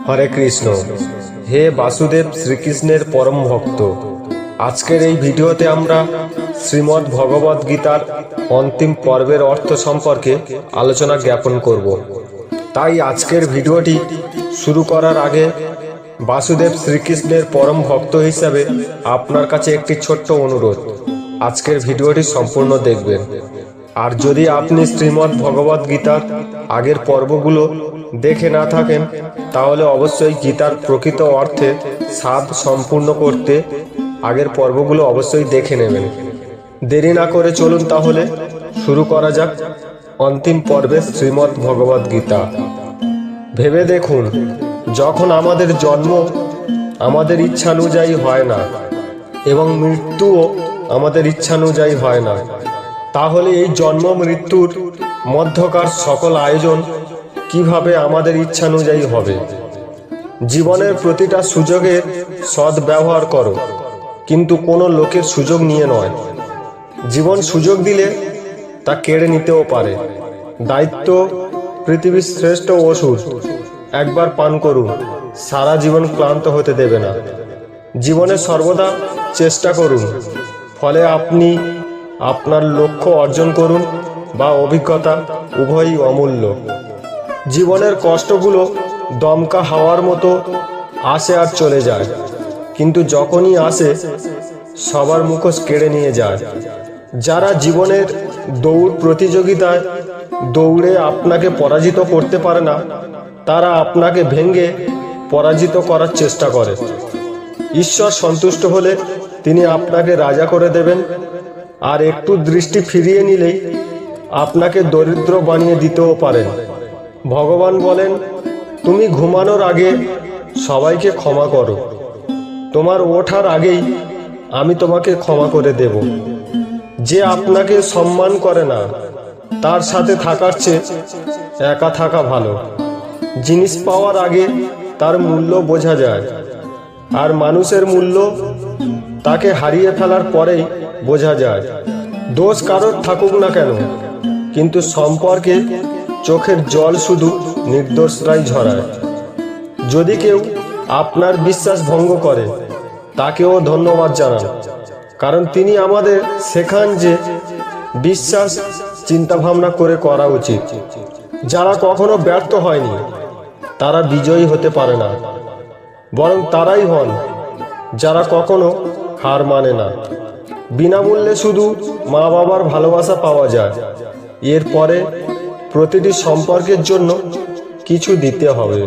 হরে কৃষ্ণ। হে বাসুদেব শ্রীকৃষ্ণের পরম ভক্ত, আজকের এই ভিডিওতে আমরা শ্রীমদ্ ভগবদ গীতার অন্তিম পর্বের অর্থ সম্পর্কে আলোচনা জ্ঞাপন করব। তাই আজকের ভিডিওটি শুরু করার আগে বাসুদেব শ্রীকৃষ্ণের পরম ভক্ত হিসাবে আপনার কাছে একটি ছোট্ট অনুরোধ। আজকের ভিডিওটি সম্পূর্ণ দেখবেন। আর যদি আপনি শ্রীমদ্ ভগবদ গীতার আগের পর্বগুলো দেখে না থাকেন, তাহলে অবশ্যই গীতার প্রকৃত অর্থে স্বাদ সম্পূর্ণ করতে আগের পর্বগুলো অবশ্যই দেখে নেবেন। দেরি না করে চলুন তাহলে শুরু করা যাক অন্তিম পর্বে শ্রীমদ্ ভগবদ গীতা। ভেবে দেখুন, যখন আমাদের জন্ম, আমাদের ইচ্ছানুযায়ী হয় না এবং মৃত্যুও আমাদের ইচ্ছানুযায়ী হয় না। তাহলে এই জন্ম মৃত্যুর মধ্যকার সকল আয়োজন কীভাবে আমাদের ইচ্ছানুযায়ী হবে? জীবনের প্রতিটা সুযোগের সৎ ব্যবহার করো, কিন্তু কোনো লোকের সুযোগ নিয়ে নয়। জীবন সুযোগ দিলে তা কেড়ে নিতেও পারে। দায়িত্ব পৃথিবীর শ্রেষ্ঠ ওষুধ। একবার পান করুন, সারা জীবন ক্লান্ত হতে দেবে না। জীবনে সর্বদা চেষ্টা করুন, ফলে আপনি আপনার লক্ষ্য অর্জন করুন বা অভিজ্ঞতা উভয়ই অমূল্য। জীবনের কষ্টগুলো দমকা হাওয়ার মতো আসে আর চলে যায়, কিন্তু যখনই আসে, সবার মুখোশ কেড়ে নিয়ে যায়। যারা জীবনের দৌড় প্রতিযোগিতায় দৌড়ে আপনাকে পরাজিত করতে পারে না, তারা আপনাকে ভেঙে পরাজিত করার চেষ্টা করে। ঈশ্বর সন্তুষ্ট হলে তিনি আপনাকে রাজা করে দেবেন আর একটু দৃষ্টি ফিরিয়ে নিলেই আপনাকে দরিদ্র বানিয়ে দিতেও পারেন। ভগবান বলেন, তুমি ঘুমানোর আগে সবাইকে ক্ষমা করো। তোমার ওঠার আগেই আমি তোমাকে ক্ষমা করে দেব। যে আপনাকে সম্মান করে না, তার সাথে থাকার চেয়ে একা থাকা ভালো। জিনিস পাওয়ার আগে তার মূল্য বোঝা যায়। আর মানুষের মূল্য তাকে হারিয়ে ফেলার পরেই বোঝা যায়। দোষ কারোর থাকুক না কেন, কিন্তু সম্পর্কে চোখের জল শুধু নির্দোষরাই ঝরায়। যদি কেউ আপনার বিশ্বাস ভঙ্গ করে, তাকেও ধন্যবাদ জানান, কারণ তিনি আমাদের শেখান যে বিশ্বাস চিন্তা ভাবনা করে করা উচিত। যারা কখনো ব্যর্থ হয়নি, তারা বিজয়ী হতে পারে না, বরং তারাই হন যারা কখনো হার মানে না। বিনামূল্যে শুধু মা বাবার ভালোবাসা পাওয়া যায়। এরপরে প্রতিটি সম্পর্কের জন্য কিছু দিতে হবে।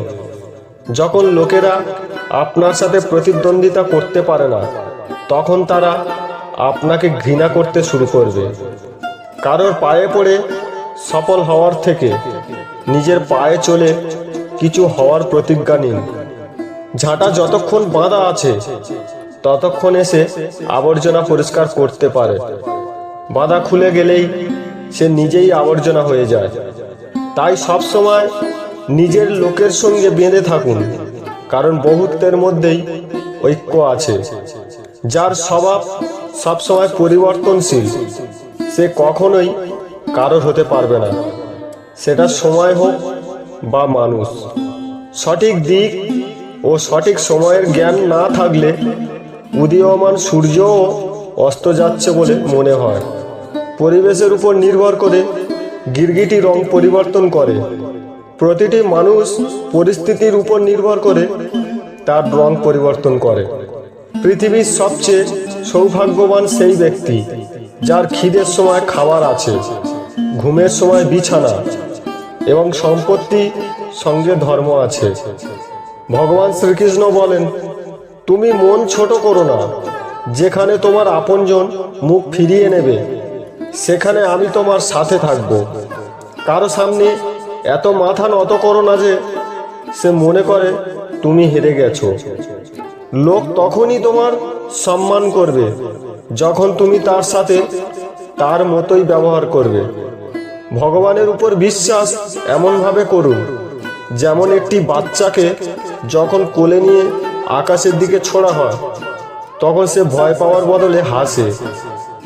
যখন লোকেরা আপনার সাথে প্রতিদ্বন্দ্বিতা করতে পারে না, তখন তারা আপনাকে ঘৃণা করতে শুরু করবে। কারোর পায়ে পড়ে সফল হওয়ার থেকে নিজের পায়ে চলে কিছু হওয়ার প্রতিজ্ঞা নিন। ঝাঁটা যতক্ষণ বাঁধা আছে ততক্ষণ এসে আবর্জনা পরিষ্কার করতে পারে। বাঁধা খুলে গেলেই সে নিজেই আবর্জনা হয়ে যায়। তাই সব সময় নিজের লোকের সঙ্গে বেঁধে থাকুন, কারণ বহুত্বের মধ্যেই ঐক্য আছে। যার স্বভাব সবসময় পরিবর্তনশীল, সে কখনোই কারোর হতে পারবে না। সেটা সময় হোক বা মানুষ। সঠিক দিক ও সঠিক সময়ের জ্ঞান না থাকলে উদীয়মান সূর্যও অস্ত যাচ্ছে বলে মনে হয়। পরিবেশের উপর নির্ভর করে গিরগিটি রং পরিবর্তন করে। প্রতিটি মানুষ পরিস্থিতির উপর নির্ভর করে তার রং পরিবর্তন করে। পৃথিবীর সবচেয়ে সৌভাগ্যবান সেই ব্যক্তি যার খিদের সময় খাবার আছে, ঘুমের সময় বিছানা এবং সম্পত্তি সঙ্গে ধর্ম আছে। ভগবান শ্রীকৃষ্ণ বলেন তুমি মন ছোট করো না। যেখানে তোমার আপনজন মুখ ফিরিয়ে নেবে, সেখানে আমি তোমার সাথে থাকব। কারও সামনে এত মাথা নত করো না যে সে মনে করে তুমি হেরে গেছো। লোক তখনই তোমার সম্মান করবে, যখন তুমি তার সাথে তার মতোই ব্যবহার করবে। ভগবানের উপর বিশ্বাস এমনভাবে করুন, যেমন একটি বাচ্চাকে যখন কোলে নিয়ে আকাশের দিকে ছোড়া হয়। তখন সে ভয় পাওয়ার বদলে হাসে।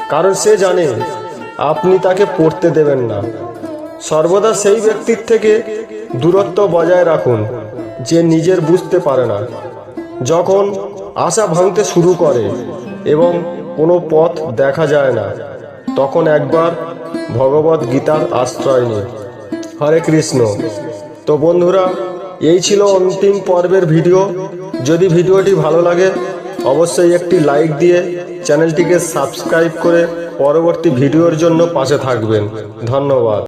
কারণ সে জানে, আপনি তাকে পড়তে দেবেন না। সর্বদা সেই ব্যক্তির থেকে দূরত্ব বজায় রাখুন, যে নিজের বুঝতে পারে না। যখন আশা ভাঙতে শুরু করে এবং কোনো পথ দেখা যায় না, তখন একবার ভগবত গীতার আশ্রয় নিই হরে কৃষ্ণ। তো বন্ধুরা, এই ছিল অন্তিম পর্বের ভিডিও। যদি ভিডিওটি ভালো লাগে, অবশ্যই একটি লাইক দিয়ে চ্যানেলটিকে সাবস্ক্রাইব করে পরবর্তী ভিডিওর জন্য পাশে থাকবেন। ধন্যবাদ।